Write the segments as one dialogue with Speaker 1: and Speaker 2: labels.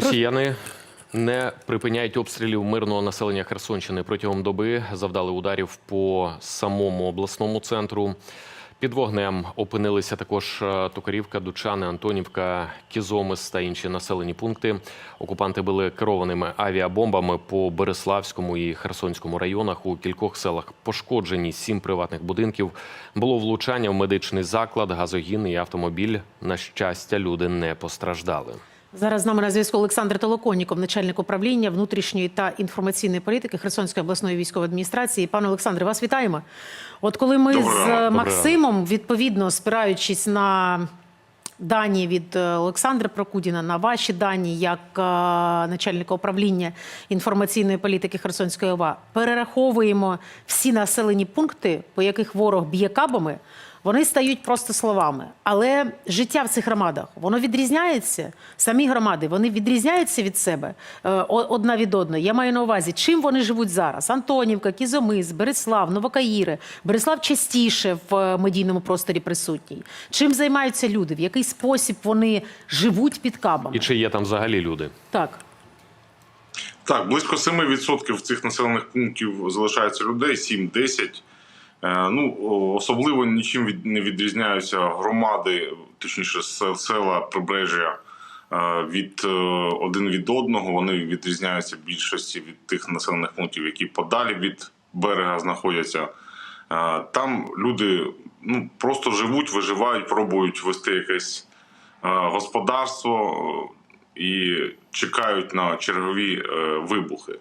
Speaker 1: Росіяни не припиняють обстрілів мирного населення Херсонщини. Протягом доби завдали ударів по самому обласному центру. Під вогнем опинилися також е, Токарівка, Дучани, Антонівка, Кізомис та інші населені пункти. Окупанти били керованими авіабомбами по Береславському і Херсонському районах. У кількох селах пошкоджені сім приватних будинків. Було влучання в медичний заклад, газогін і автомобіль. На щастя, люди не постраждали.
Speaker 2: Зараз з нами на зв'язку Олександр Толоконніков, начальник управління внутрішньої та інформаційної політики Херсонської обласної військової адміністрації. Пане Олександре, вас вітаємо. От коли ми
Speaker 3: Доброго
Speaker 2: з
Speaker 3: ранку.
Speaker 2: Максимом, відповідно спираючись на дані від е, Олександра Прокудіна, на ваші дані як е, начальника управління інформаційної політики Херсонської ОВА, перераховуємо всі населені пункти, по яких ворог б'є кабами. Вони стають просто словами, але життя в цих громадах воно відрізняється. Самі громади вони відрізняються від себе е, одна від одної. Я маю на увазі, чим вони живуть зараз: Антонівка, Кізомис, Береслав, Новокаїри. Береслав частіше в е, медійному просторі присутній. Чим займаються люди? В який спосіб вони живуть під кабами?
Speaker 1: І чи є там взагалі люди?
Speaker 2: Так.
Speaker 3: Так, близько 7% цих населених пунктів залишається людей, 7-10. Е, Ну, особливо нічим від, не відрізняються громади, точніше, села прибережжя е, від е, один від одного. Вони відрізняються більшості від тих населених пунктів, які подалі від берега знаходяться. Там люди ну, просто живуть, виживають, пробують вести якесь господарство і чекають на чергові вибухи.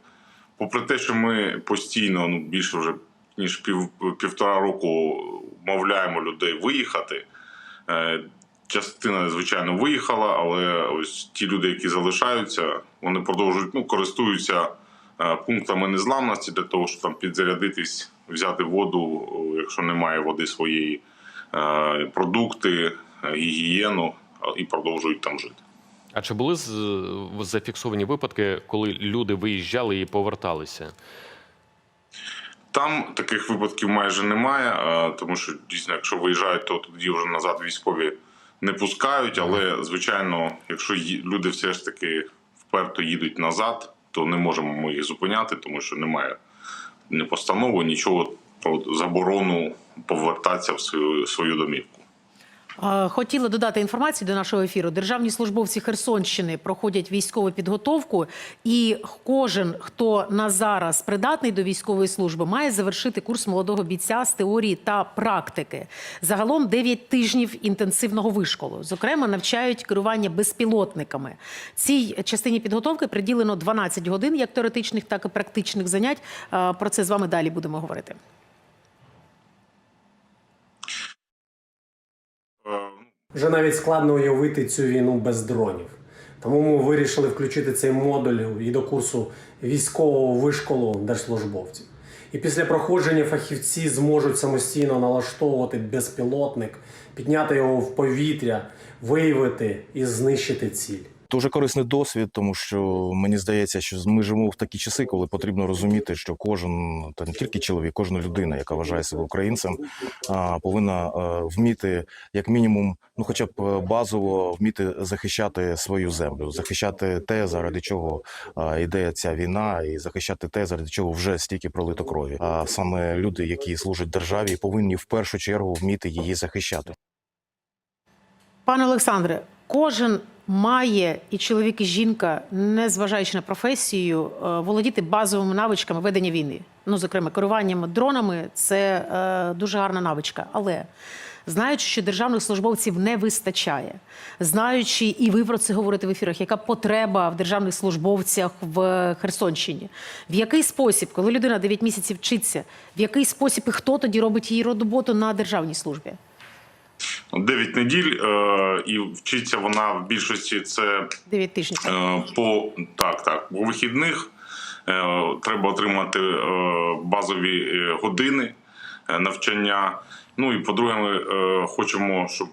Speaker 3: Попри те, що ми постійно, ну більше вже ніж пів, півтора року мовляємо людей виїхати. е, Частина, звичайно, виїхала, але ось ті люди, які залишаються, вони продовжують ну, користуються е, пунктами незламності для того, щоб там підзарядитись, взяти воду, якщо немає води своєї, е, продукти, гігієну і продовжують там жити.
Speaker 1: А чи були зафіксовані випадки, коли люди виїжджали і поверталися?
Speaker 3: Там таких випадків майже немає, тому що дійсно, якщо виїжджають, то тоді вже назад військові не пускають. Але звичайно, якщо люди все ж таки вперто їдуть назад, то не можемо ми їх зупиняти, тому що немає ні постанови, нічого про заборону повертатися в свою свою домівку.
Speaker 2: Хотіла додати інформацію до нашого ефіру. Державні службовці Херсонщини проходять військову підготовку, і кожен, хто на зараз придатний до військової служби, має завершити курс молодого бійця з теорії та практики. Загалом 9 тижнів інтенсивного вишколу. Зокрема, навчають керування безпілотниками. Цій частині підготовки приділено 12 годин як теоретичних, так і практичних занять. Про це з вами далі будемо говорити.
Speaker 3: Е,
Speaker 4: Вже навіть складно уявити цю війну без дронів. Тому ми вирішили включити цей модуль і до курсу військового вишколу держслужбовців. І після проходження фахівці зможуть самостійно налаштовувати безпілотник, підняти його в повітря, виявити і знищити ціль.
Speaker 5: Дуже корисний досвід, тому що мені здається, що ми живемо в такі часи, коли потрібно розуміти, що кожен та не тільки чоловік, кожна людина, яка вважає себе українцем, повинна вміти, як мінімум, ну хоча б е, базово вміти захищати свою землю, захищати те, заради чого йде ця війна, і захищати те, заради чого вже стільки пролито крові. А саме люди, які служать державі, повинні в першу чергу вміти її захищати.
Speaker 2: Пане Олександре, кожен має і чоловік, і жінка, незважаючи на професію, е, володіти базовими навичками ведення війни. Ну, зокрема, керуванням дронами це е, дуже гарна навичка. Але знаючи, що державних службовців не вистачає, знаючи, і ви про це говорите в ефірах, яка потреба в державних службовцях в Херсонщині, в який спосіб, коли людина 9 місяців вчиться, в який спосіб і хто тоді робить її роботу на державній службі?
Speaker 3: 9 неділь, е, і вчиться вона в більшості це
Speaker 2: 9 тижнів.
Speaker 3: Е, по так, так. По вихідних е, треба отримати е, базові е, години е, навчання. Ну і по-друге, ми е, хочемо, щоб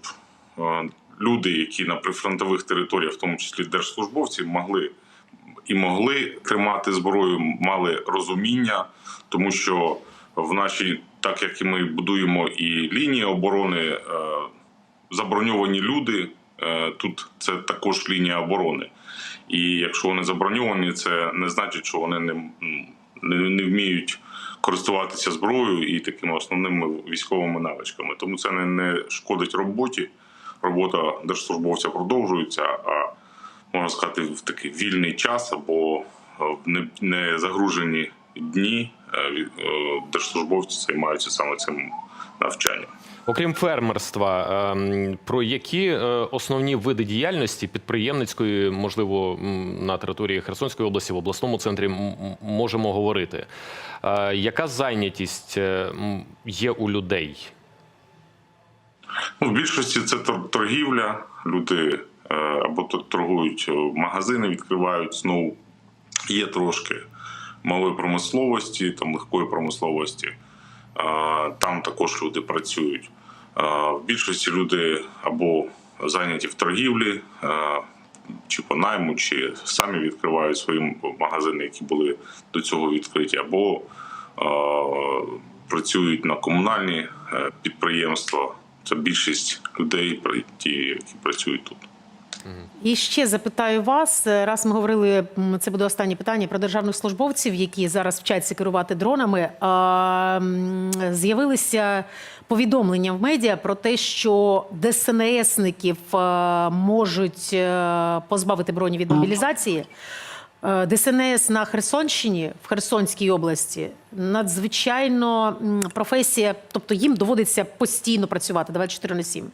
Speaker 3: е, люди, які на прифронтових територіях, в тому числі держслужбовці, могли і могли тримати зброю, мали розуміння, тому що в нашій, так як і ми будуємо і лінії оборони, е, заброньовані люди, е, тут це також лінія оборони. І якщо вони заброньовані, це не значить, що вони не, не, не вміють користуватися зброєю і такими основними військовими навичками. Тому це не, не шкодить роботі. Робота держслужбовця продовжується, а можна сказати, в такий вільний час або е, в не, загружені дні е, держслужбовці займаються саме цим навчанням.
Speaker 1: Окрім фермерства, ем, про які е, основні види діяльності підприємницької, можливо, на території Херсонської області в обласному центрі можемо говорити? Е, Яка зайнятість е, є у людей?
Speaker 3: Ну, в більшості це торгівля. Люди або торгують магазини, відкривають знову. Є трошки малої промисловості, там легкої промисловості. Там також люди працюють. В більшості люди або зайняті в торгівлі, чи по найму, чи самі відкривають свої магазини, які були до цього відкриті, або працюють на комунальні е, підприємства. Це більшість людей, ті, які працюють тут.
Speaker 2: І ще запитаю вас, е, раз ми говорили, це буде останнє питання про державних службовців, які зараз вчаться керувати дронами. З'явилися повідомлення в медіа про те, що ДСНСників е, можуть е, позбавити броні від мобілізації. Е, ДСНС на Херсонщині в Херсонській області надзвичайно професія, тобто їм доводиться постійно працювати 24 на 7.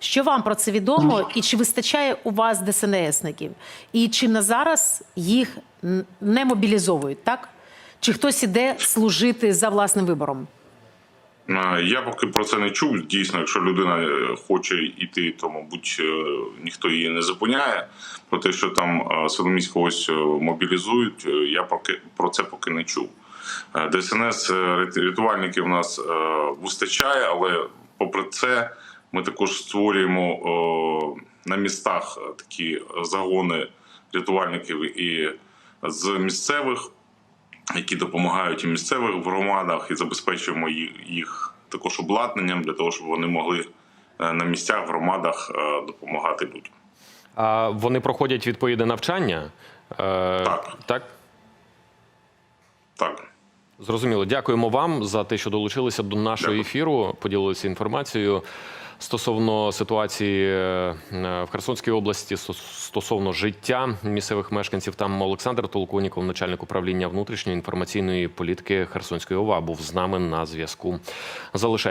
Speaker 2: Що вам про це відомо, і чи вистачає у вас ДСНСників? І чи на зараз їх не мобілізовують, так? Чи хтось іде служити за власним вибором?
Speaker 3: Я поки про це не чув. Дійсно, якщо людина е, хоче йти, то мабуть е, ніхто її не зупиняє. Про те, що там е, Соломіськ когось мобілізують, я поки про це поки не чув. ДСНС рятувальників у нас вистачає, але попри це, ми також створюємо на містах такі загони рятувальників і з місцевих які допомагають і місцевих громадах, і забезпечуємо їх, їх також обладнанням для того, щоб вони могли е, на місцях в громадах е, допомагати людям.
Speaker 1: А вони проходять відповідне навчання? Е,
Speaker 3: Так.
Speaker 1: Так?
Speaker 3: Так.
Speaker 1: Зрозуміло. Дякуємо вам за те, що долучилися до нашого
Speaker 3: Дякую.
Speaker 1: ефіру, поділилися інформацією стосовно ситуації е, в Херсонській області, стос- стосовно життя місцевих мешканців. Там Олександр Толкуніков, начальник управління внутрішньої інформаційної політики Херсонської ОВА, був з нами на зв'язку. Залишайтеся.